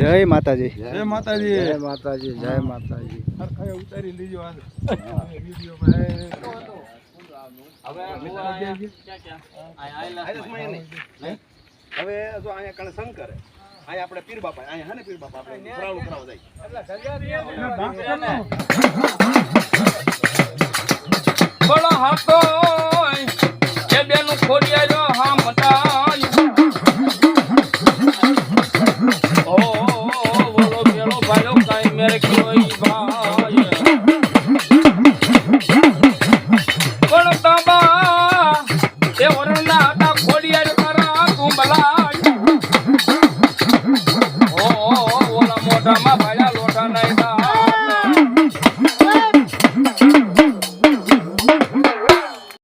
જય માતાજી. જય માતાજી. જય માતાજી જય માતાજી. ઉતારી લીજો હવે જો અહીંયા કણે કરે અહીંયા આપણે પીર બાપા અહીંયા હે ને પીર બાપા? આપણે ફરાળું કરાવવા જાય. બોલો હાથો મેરે કોઈ ભાઈ પણ તમા એ ઓરણા હતા ખોડિયાર કરા તું